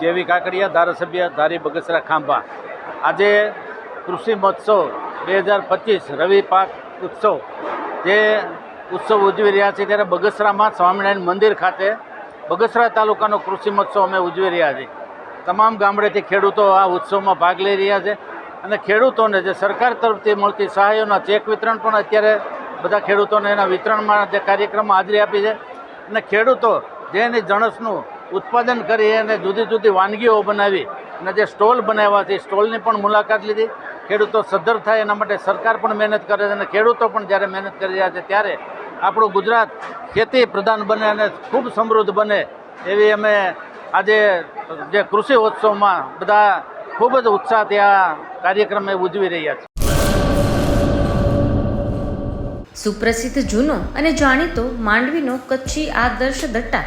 જેવી કાકડિયા ધારાસભ્ય ધારી બગસરા ખાંભા. આજે કૃષિ મહોત્સવ બે હજાર પચીસ રવિ પાક ઉત્સવ. જે ઉત્સવ ઉજવી રહ્યા છે ત્યારે બગસરામાં સ્વામિનારાયણ મંદિર ખાતે બગસરા તાલુકાનો કૃષિ મહોત્સવ અમે ઉજવી રહ્યા છીએ. તમામ ગામડેથી ખેડૂતો આ ઉત્સવમાં ભાગ લઈ રહ્યા છે અને ખેડૂતોને જે સરકાર તરફથી મળતી સહાયોના ચેક વિતરણ પણ અત્યારે બધા ખેડૂતોને એના વિતરણમાં જે કાર્યક્રમમાં હાજરી આપી છે. અને ખેડૂતો જેની જણસનું ઉત્પાદન કરી અને જુદી જુદી વાનગીઓ બનાવી અને જે સ્ટોલ બનાવ્યા છે, એ સ્ટોલની પણ મુલાકાત લીધી. ખેડૂતો સદ્ધર થાય એના માટે સરકાર પણ મહેનત કરે છે અને ખેડૂતો પણ જ્યારે મહેનત કરી રહ્યા છે, ત્યારે આપણું ગુજરાત ખેતી પ્રધાન બને અને ખૂબ સમૃદ્ધ બને એવી અમે આજે જે કૃષિ ઉત્સવમાં બધા ખૂબ જ ઉત્સાહથી આ કાર્યક્રમે ઉજવી રહ્યા છે સુપ્રસિદ્ધ જૂનો અને જાણીતો માંડવીનો કચ્છી આદર્શ દટ્ટા